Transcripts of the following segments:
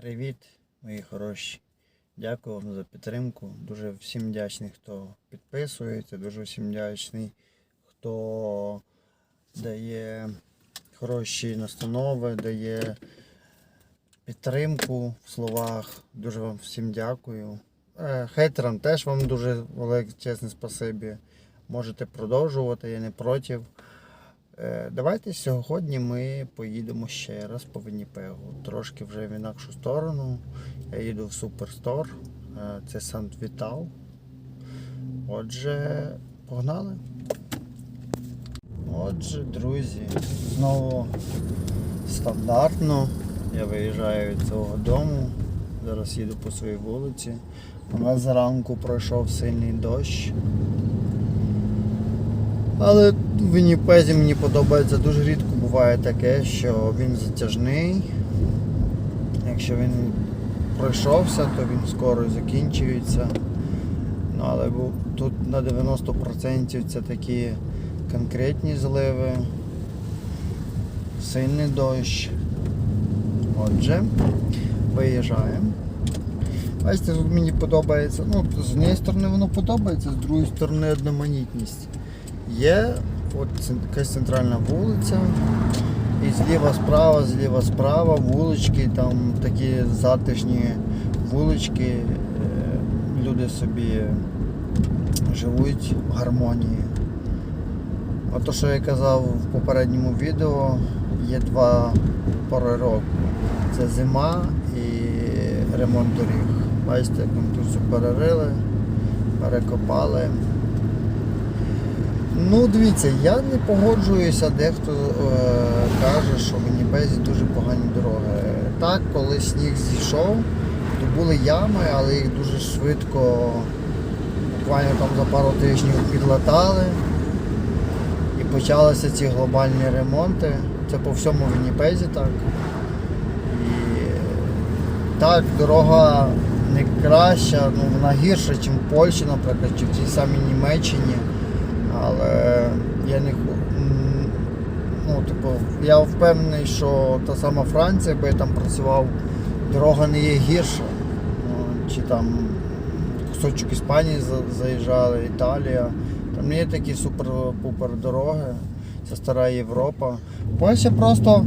Привіт, мої хороші. Дякую вам за підтримку. Дуже всім вдячний, хто підписується, дуже всім вдячний, хто дає хороші настанови, дає підтримку в словах. Дуже вам всім дякую. Е, Хейтерам теж вам дуже величезне спасибі. Можете продовжувати, я не проти. Е, Давайте сьогодні ми поїдемо ще раз по Вінніпегу. Трошки вже в інакшу сторону. Я їду в Суперстор. Е, Це Сант Вітал. Отже, погнали. Отже, друзі, знову стандартно. Я виїжджаю від цього дому. Зараз їду по своїй вулиці. У нас зранку пройшов сильний дощ. Але в Вінніпезі мені подобається дуже рідко буває таке, що він затяжний. Якщо він пройшовся, то він скоро закінчується. Ну, але тут на 90% це такі конкретні зливи, сильний дощ. Отже, виїжджаємо. Бачите, тут мені подобається. Ну, з однієї сторони воно подобається, з другої сторони одноманітність. Є от якась центральна вулиця. І зліва справа, зліва справа, вулички, там такі затишні вулички. е, Люди собі живуть в гармонії. А то, що я казав в попередньому відео, є два пори року. Це зима і ремонт доріг. Бачите, як ми тут все перерили, перекопали. Ну, дивіться, я не погоджуюся, дехто е, каже, що в Вінніпезі дуже погані дороги. Так, коли сніг зійшов, то були ями, але їх дуже швидко, буквально там за пару тижнів підлатали. І почалися ці глобальні ремонти. Це по всьому Вінніпезі так. І так, дорога не краща, ну вона гірша, ніж в Польщі, наприклад, чи в тій самій Німеччині. Але я не ну, типу, я впевнений, що та сама Франція, бо я там працював, дорога не є гірша. Ну, Чи там кусочок Іспанії заїжджали, Італія. Там не є такі супер-пупер дороги. Це стара Європа. Польща просто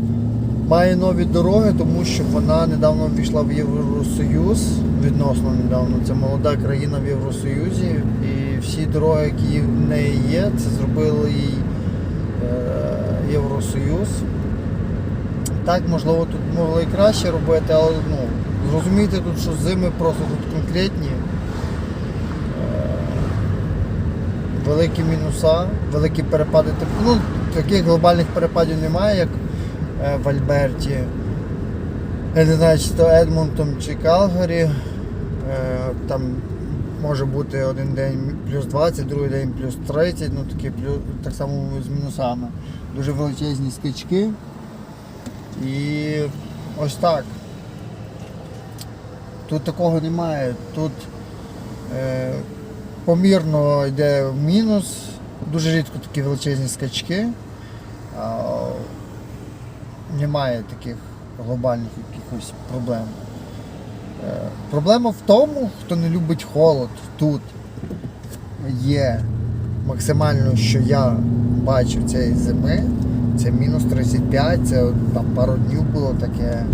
має нові дороги, тому що вона недавно ввійшла в Євросоюз, відносно недавно. Це молода країна в Євросоюзі. Всі дороги, які в неї є, це зробили е, Євросоюз. Так, можливо, тут могли і краще робити, але ну, зрозумійте тут, що зими просто тут конкретні. Е, Великі мінуса, великі перепади. Ну, таких глобальних перепадів немає, як е, в Альберті. Я не знаю, чи то Едмонтон чи Калгарі. Там може бути один день плюс 20, другий день плюс 30, ну такі плюс, так само з мінусами. Дуже величезні скачки. І ось так. Тут такого немає. Тут е, помірно йде в мінус, дуже рідко такі величезні скачки. Немає таких глобальних якихось проблем. Проблема в тому, хто не любить холод тут є максимально, що я бачив цієї зими, це мінус 35, це там пару днів було таке.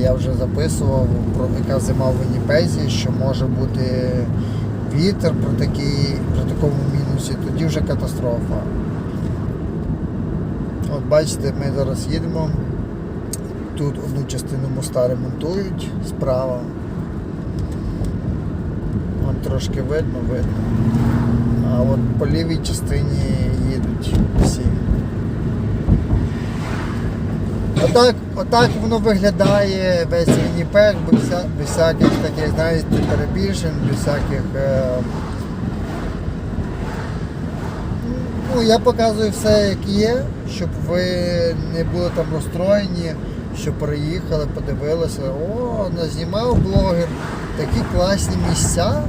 Я вже записував про яка зима в Вінніпезі, що може бути вітер при, такій, при такому мінусі, тоді вже катастрофа. От бачите, ми зараз їдемо. Тут одну частину моста ремонтують справа. От трошки видно, видно. А от по лівій частині їдуть всі. Отак, отак воно виглядає весь Вінніпег, без, без всяких таких, знаєте, перебільшень, без всяких. Е... Ну, я показую все, як є, щоб ви не були там розстроєні, що приїхали, подивилися, о, назнімав блогер, такі класні місця,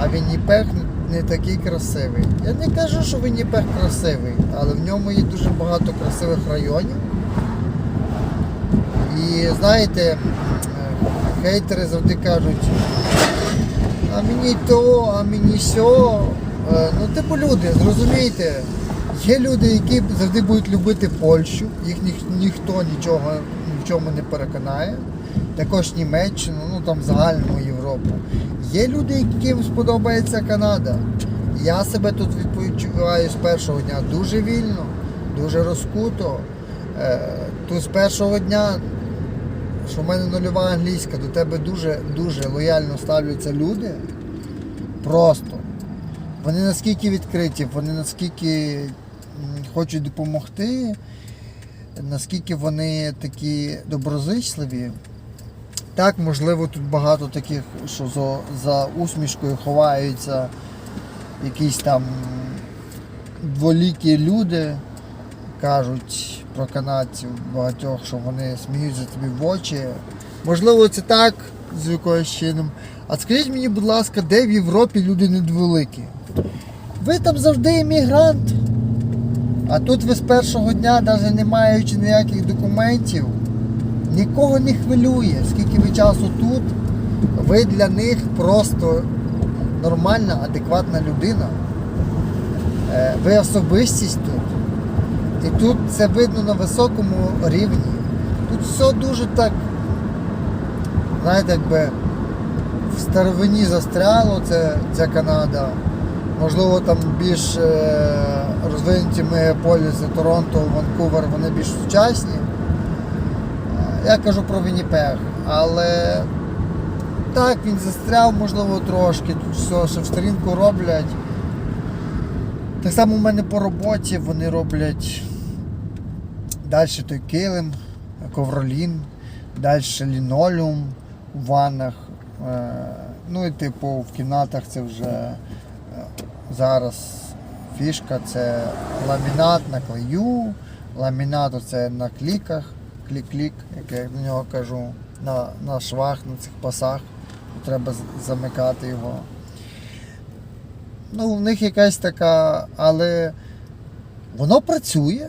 а Вінніпех не- такий красивий. Я не кажу, що Вінніпех красивий, але в ньому є дуже багато красивих районів. І знаєте, хейтери завжди кажуть, а мені то, а мені сьо. Е, Ну, типу люди, зрозумійте, є люди, які завжди будуть любити Польщу, їх ніх- ніхто нічого ні в чому не переконає. Також Німеччину, ну там загальну Європу. Є люди, яким сподобається Канада. Я себе тут відпочиваю з першого дня дуже вільно, дуже розкуто. Е, Тут з першого дня що в мене нульова англійська, до тебе дуже дуже лояльно ставляться люди. Просто. Вони наскільки відкриті, вони наскільки хочуть допомогти, наскільки вони такі доброзичливі. Так, можливо, тут багато таких, що за, за усмішкою ховаються якісь там дволікі люди, кажуть про канадців багатьох, що вони сміються тобі в очі. Можливо, це так, з якоюсь чином. А скажіть мені, будь ласка, де в Європі люди недвеликі? Ви там завжди іммігрант. А тут ви з першого дня, навіть не маючи ніяких документів, нікого не хвилює, скільки ви часу тут, ви для них просто нормальна, адекватна людина. Е, Ви особистість тут. І тут це видно на високому рівні. Тут все дуже так, знаєте, якби в старовині застряло це, ця Канада. Можливо, там більш е, розвинуті мегаполіси Торонто, Ванкувер, вони більш сучасні. Е, Я кажу про Вінніпег, але так, він застряв, можливо, трошки. Тут все ще в сторінку роблять. Так само у мене по роботі вони роблять далі той килим, ковролін, далі лінолеум у ваннах. Е, Ну і типу в кімнатах це вже зараз фішка це ламінат на клею, ламінат це на кліках, клік-клік, як я на нього кажу, на, на швах, на цих пасах. Треба замикати його. Ну, в них якась така, але воно працює.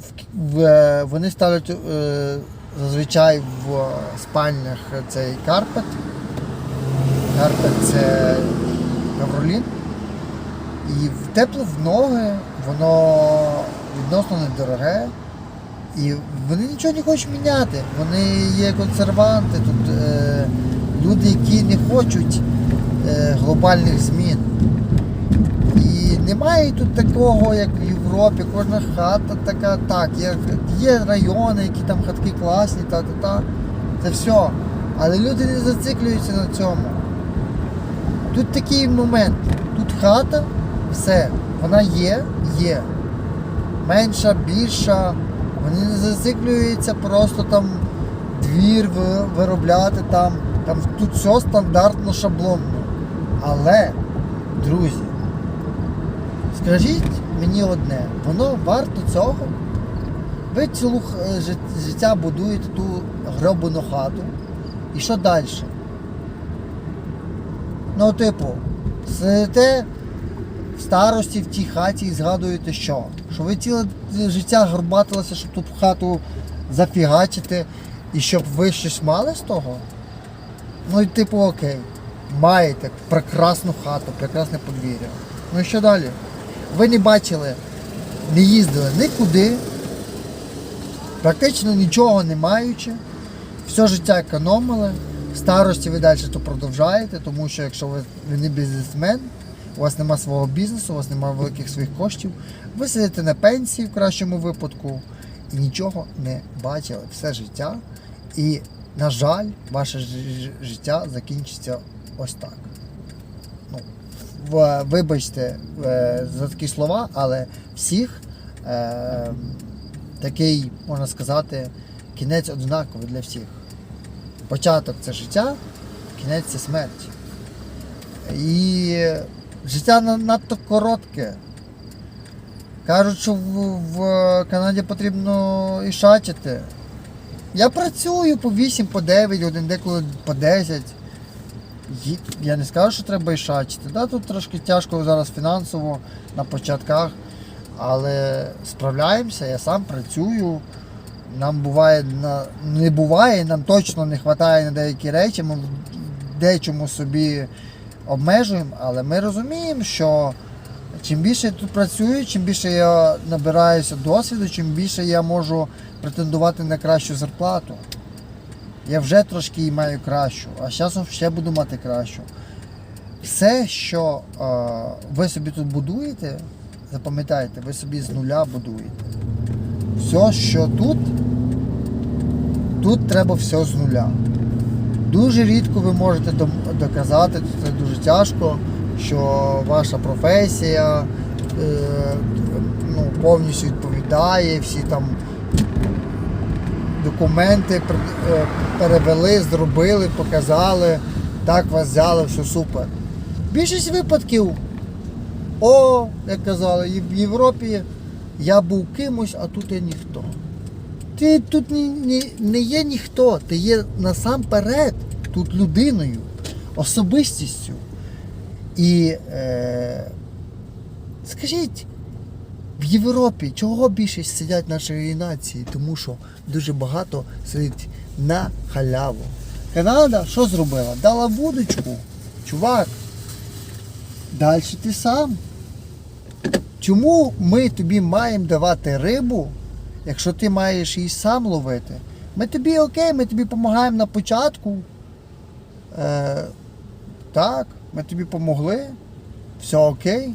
В В, е, вони ставлять е, зазвичай в спальнях цей карпет. Карпет це ковролін. І тепло в ноги, воно відносно недороге. І вони нічого не хочуть міняти. Вони є консерванти, тут е, люди, які не хочуть е, глобальних змін. І немає тут такого, як в Європі, кожна хата така, так, є, є райони, які там хатки класні, та-та-та. Це все. Але люди не зациклюються на цьому. Тут такий момент. Тут хата, все, вона є, є. Менша, більша. Вони не зациклюються просто там двір виробляти там. Там тут все стандартно шаблонно. Але, друзі, скажіть мені одне, воно варто цього? Ви цілу е, жит- життя будуєте ту гробану хату. І що далі? Ну, типу, сидите в старості в тій хаті і згадуєте що? Що ви ціле життя горбатилися, щоб ту хату зафігачити і щоб ви щось мали з того? Ну і типу окей. Маєте прекрасну хату, прекрасне подвір'я. Ну і що далі? Ви не бачили, не їздили нікуди, практично нічого не маючи, все життя економили, старості ви далі то продовжаєте, тому що якщо ви, не бізнесмен, у вас нема свого бізнесу, у вас немає великих своїх коштів, ви сидите на пенсії в кращому випадку і нічого не бачили все життя. І, на жаль, ваше життя закінчиться ось так. Ну, вибачте е, за такі слова, але всіх е, такий, можна сказати, кінець однаковий для всіх. Початок це життя, кінець це смерть. І життя надто коротке. Кажуть, що в, в Канаді потрібно ішачити. Я працюю по 8, по 9 годин, деколи по 10. Я не скажу, що треба ішачити. Да, тут трошки тяжко зараз фінансово на початках, але справляємося, я сам працюю. Нам буває не буває, нам точно не вистачає на деякі речі. Ми в дечому собі обмежуємо, але ми розуміємо, що чим більше я тут працюю, чим більше я набираюся досвіду, чим більше я можу претендувати на кращу зарплату. Я вже трошки маю кращу, а з часом ще буду мати кращу. Все, що е, ви собі тут будуєте, запам'ятайте, ви собі з нуля будуєте. Все, що тут, тут треба все з нуля. Дуже рідко ви можете доказати, це дуже тяжко, що ваша професія е, ну, повністю відповідає, всі там документи е, перевели, зробили, показали, так вас взяли, все супер. Більшість випадків, о, як казали, в Європі я був кимось, а тут я ніхто. Ти тут ні, ні, не є ніхто, ти є насамперед тут людиною, особистістю. І е, скажіть, в Європі чого більшість сидять нашої нації? Тому що дуже багато сидить на халяву. Канада що зробила? Дала вудочку. Чувак. Далі ти сам. Чому ми тобі маємо давати рибу, якщо ти маєш її сам ловити? Ми тобі окей, ми тобі допомагаємо на початку. Е, так, ми тобі допомогли, все окей,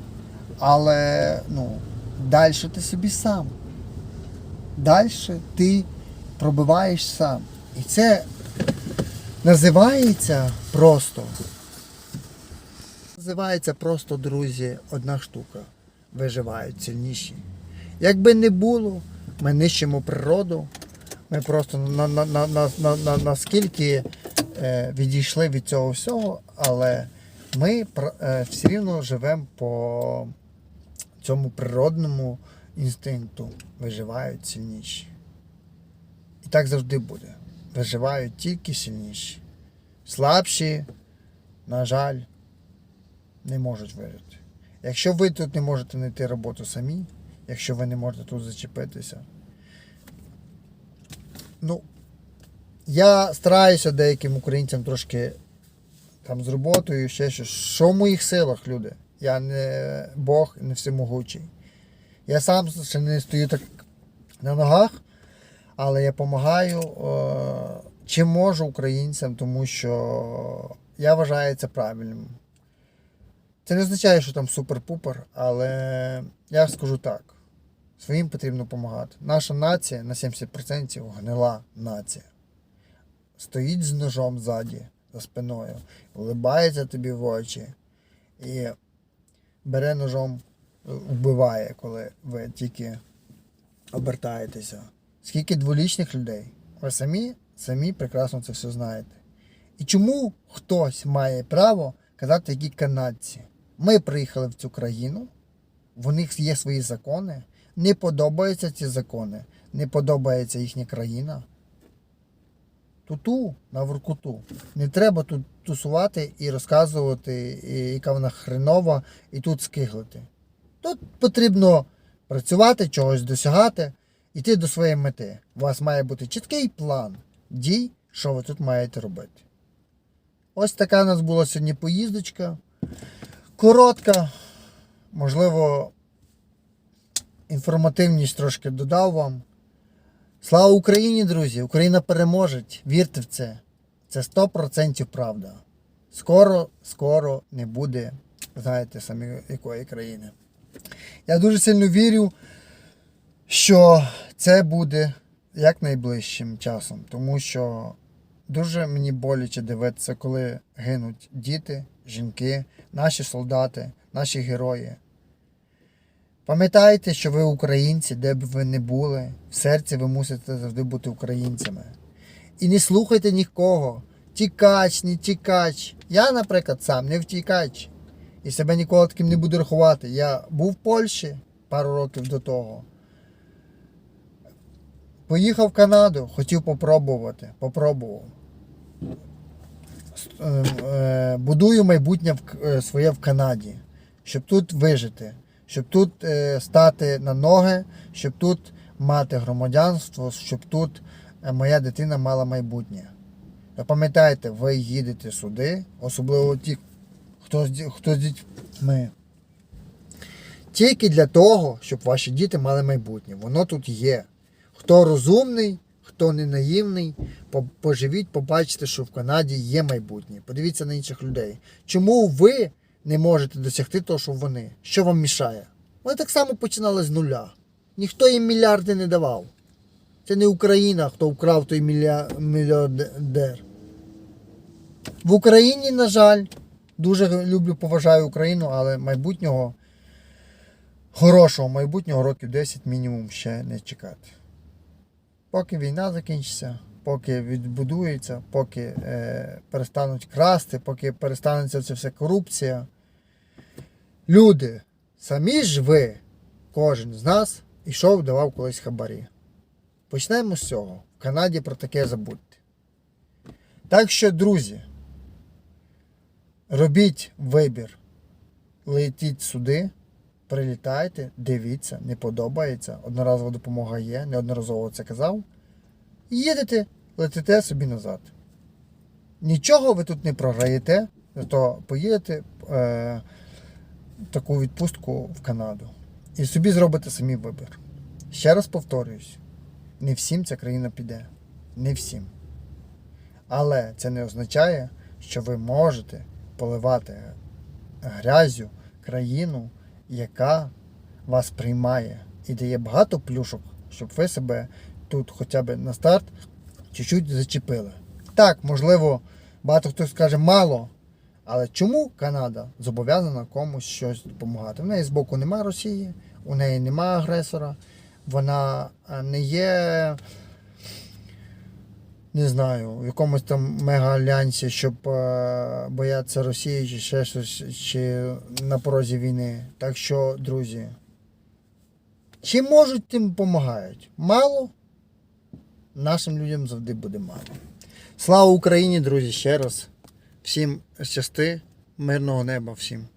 але ну, далі ти собі сам. Далі ти пробиваєш сам. І це називається просто. Називається просто, друзі, одна штука. Виживають сильніші. Якби не було, ми нищимо природу. Ми просто на, на, на, на, на, на, наскільки е, відійшли від цього всього, але ми е, все рівно живемо по цьому природному інстинкту. Виживають сильніші. І так завжди буде. Виживають тільки сильніші. Слабші, на жаль, не можуть вижити. Якщо ви тут не можете знайти роботу самі, якщо ви не можете тут зачепитися, ну, я стараюся деяким українцям трошки там з роботою, ще щось. Що в моїх силах, люди? Я не Бог, не всемогучий. Я сам ще не стою так на ногах, але я допомагаю е, чим можу українцям, тому що я вважаю це правильним. Це не означає, що там супер-пупер, але я скажу так. Своїм потрібно допомагати. Наша нація на 70% гнила нація. Стоїть з ножом ззаді, за спиною, улибається тобі в очі і бере ножом, е, вбиває, коли ви тільки обертаєтеся. Скільки дволічних людей? Ви самі, самі прекрасно це все знаєте. І чому хтось має право казати, які канадці? Ми приїхали в цю країну, в них є свої закони, не подобаються ці закони, не подобається їхня країна. Туту на Воркуту. Не треба тут тусувати і розказувати, яка вона хренова, і тут скиглити. Тут потрібно працювати, чогось досягати, йти до своєї мети. У вас має бути чіткий план дій, що ви тут маєте робити. Ось така у нас була сьогодні поїздочка. Коротка, можливо, інформативність трошки додав вам. Слава Україні, друзі! Україна переможе. Вірте в це. Це 100% правда. Скоро, скоро не буде, знаєте самі якої країни. Я дуже сильно вірю, що це буде як найближчим часом, тому що дуже мені боляче дивитися, коли гинуть діти, жінки, наші солдати, наші герої. Пам'ятайте, що ви українці, де б ви не були, в серці ви мусите завжди бути українцями. І не слухайте нікого. Тікач, не тікач. Я, наприклад, сам не втікач. І себе ніколи таким не буду рахувати. Я був в Польщі пару років до того. Поїхав в Канаду, хотів попробувати. Попробував. Е, е, Будую майбутнє е, своє в Канаді, щоб тут вижити, щоб тут е, стати на ноги, щоб тут мати громадянство, щоб тут е, моя дитина мала майбутнє. Ви пам'ятаєте, ви їдете сюди, особливо ті, хто хто з дітьми. Тільки для того, щоб ваші діти мали майбутнє. Воно тут є. Хто розумний, хто не наївний, поживіть, побачите, що в Канаді є майбутнє. Подивіться на інших людей. Чому ви не можете досягти того, що вони? Що вам мішає? Вони так само починали з нуля. Ніхто їм мільярди не давав. Це не Україна, хто вкрав той мільярдер. В Україні, на жаль, дуже люблю, поважаю Україну, але майбутнього, хорошого майбутнього років 10 мінімум ще не чекати. Поки війна закінчиться, поки відбудується, поки е, перестануть красти, поки перестанеться ця вся корупція. Люди, самі ж ви, кожен з нас, ішов, давав колись хабарі. Почнемо з цього. В Канаді про таке забудьте. Так що, друзі, робіть вибір. Летіть сюди, прилітайте, дивіться, не подобається. Одноразова допомога є, неодноразово це казав. Їдете, летите собі назад. Нічого ви тут не програєте, зато поїдете е, таку відпустку в Канаду. І собі зробите самі вибір. Ще раз повторююсь, не всім ця країна піде. Не всім. Але це не означає, що ви можете поливати грязю країну, яка вас приймає і дає багато плюшок, щоб ви себе тут хоча б на старт чуть-чуть зачепили. Так, можливо, багато хто скаже мало, але чому Канада зобов'язана комусь щось допомагати? В неї з боку немає Росії, у неї немає агресора, вона е, не є, не знаю, в якомусь там мега-альянсі, щоб е, боятися Росії чи ще щось, чи на порозі війни. Так що, друзі, чим можуть, тим допомагають. Мало, нашим людям завжди буде мало. Слава Україні, друзі, ще раз. Всім щасти, мирного неба всім.